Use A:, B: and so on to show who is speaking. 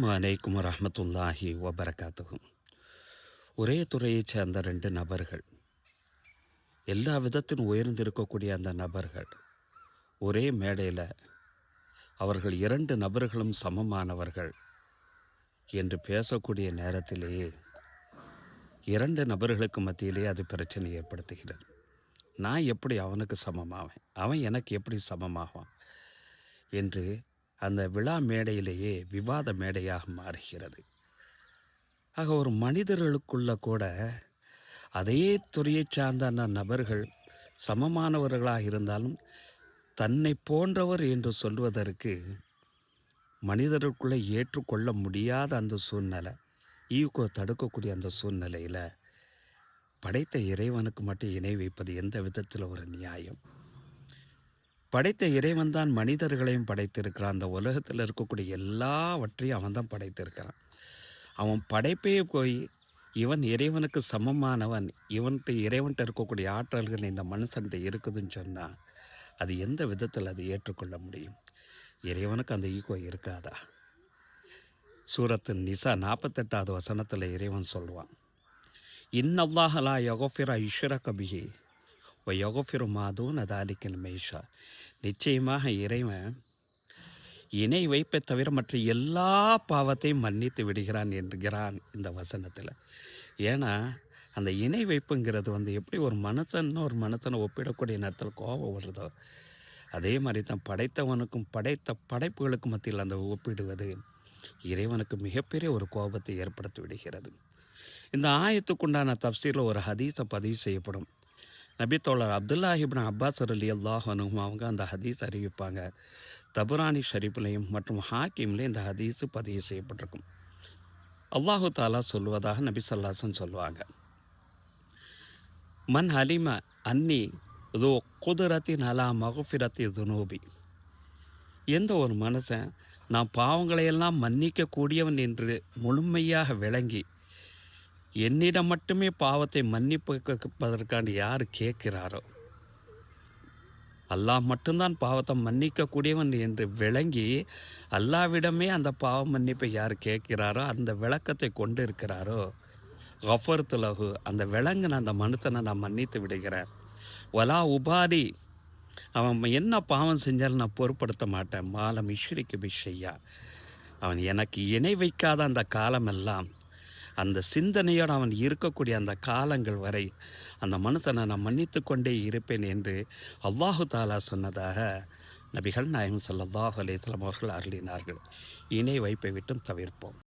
A: அலைக்கும் ரஹமத்துல்லாஹி வபரகாத்துகும் ஒரே துறையைச் சேர்ந்த ரெண்டு நபர்கள். எல்லா விதத்திலும் உயர்ந்திருக்கக்கூடிய அந்த நபர்கள் ஒரே மேடையில் அவர்கள் இரண்டு நபர்களும் சமமானவர்கள் என்று பேசக்கூடிய நேரத்திலேயே இரண்டு நபர்களுக்கு மத்தியிலே அது பிரச்சனை ஏற்படுத்துகிறது. நான் எப்படி அவனுக்கு சமமாவேன்? அவன் எனக்கு எப்படி சமமாவான்? என்று அந்த விழா மேடையிலேயே விவாத மேடையாக மாறுகிறது. ஆக ஒரு மனிதர்களுக்குள்ள கூட அதே துறையைச் சார்ந்த அந்த நபர்கள் சமமானவர்களாக இருந்தாலும் தன்னை போன்றவர் என்று சொல்வதற்கு மனிதருக்குள்ளே ஏற்றுக்கொள்ள முடியாத அந்த சூழ்நிலை ஈகோ தடுக்கக்கூடிய அந்த சூழ்நிலையில் படைத்த இறைவனுக்கு மட்டும் இணை வைப்பது எந்த விதத்தில் ஒரு நியாயம்? படைத்த இறைவன் தான் மனிதர்களையும் படைத்திருக்கிறான். அந்த உலகத்தில் இருக்கக்கூடிய எல்லாவற்றையும் அவன் தான் படைத்திருக்கிறான். அவன் படைப்பே போய் இவன் இறைவனுக்கு சமமானவன். இவன்கிட்ட இறைவன்கிட்ட இருக்கக்கூடிய ஆற்றல்கள் இந்த மனுஷன்கிட்ட இருக்குதுன்னு சொன்னால் அது எந்த விதத்தில் அது ஏற்றுக்கொள்ள முடியும்? இறைவனுக்கு அந்த ஈகோ இருக்காதா? சூரத்து நிசா நாற்பத்தெட்டாவது வசனத்தில் இறைவன் சொல்லுவான் இன்னல்லாஹலா யகோஃபிரா ஈஸ்வர கபிஹி யகோஃபிரு மாதூன் அதாலிக்கல் மேஷா நிச்சயமாக இறைவன் இணை வைப்பை தவிர மற்ற எல்லா பாவத்தையும் மன்னித்து விடுகிறான் என்கிறான் இந்த வசனத்தில். ஏன்னா அந்த இணை வைப்புங்கிறது வந்து எப்படி ஒரு மனுஷன் ஒரு மனுஷனை ஒப்பிடக்கூடிய நேரத்தில் கோபம் வருதோ அதே மாதிரி தான் படைத்தவனுக்கும் படைத்த படைப்புகளுக்கும் மத்தியில் அந்த ஒப்பிடுவது இறைவனுக்கு மிகப்பெரிய ஒரு கோபத்தை ஏற்படுத்தி விடுகிறது. இந்த ஆயத்துக்குண்டான தப்சீரில் ஒரு ஹதீஸை பதிவு செய்யப்படும். நபித்தோழர் அப்துல்லாஹிபின் அப்பாஸ் அலி அல்லாஹனும் அவங்க அந்த ஹதீஸ் அறிவிப்பாங்க. தபுரானி ஷரீஃப்லையும் மற்றும் ஹாக்கிம்லேயும் இந்த ஹதீஸு பதிவு செய்யப்பட்டிருக்கும். அல்லாஹு தாலா சொல்வதாக நபி சொல்லாசன் சொல்லுவாங்க. மன் ஹலிம அன்னி இதோ குதிரத்தின் அலா மகுஃபிரத்தி துனூபி. எந்த ஒரு மனுஷன் நான் பாவங்களையெல்லாம் மன்னிக்கக்கூடியவன் என்று முழுமையாக விளங்கி என்னிடம் மட்டுமே பாவத்தை மன்னிப்பதற்காண்டி யார் கேட்கிறாரோ? அல்லாஹ் மட்டும்தான் பாவத்தை மன்னிக்கக்கூடியவன் என்று விளங்கி அல்லாவிடமே அந்த பாவ மன்னிப்பை யார் கேட்கிறாரோ அந்த விளக்கத்தை கொண்டு இருக்கிறாரோ கஃபர் துலகு அந்த விலங்கின அந்த மனுஷனை நான் மன்னித்து விடுகிறேன். வலா உபாதி அவன் என்ன பாவம் செஞ்சாலும் நான் பொருட்படுத்த மாட்டேன். மாலம் இஷ்ரிக்கு பிஷையா. அவன் எனக்கு இணை வைக்காத அந்த காலமெல்லாம் அந்த சிந்தனையோடு அவன் இருக்கக்கூடிய அந்த காலங்கள் வரை அந்த மனுஷனை நான் மன்னித்து கொண்டே இருப்பேன் என்று அவ்வாஹு தாலா சொன்னதாக நபிகள் நாயம் சல்லாஹ் அலேஸ்லாம் அவர்கள் அருளினார்கள். இணை வைப்பை விட்டும் தவிர்ப்போம்.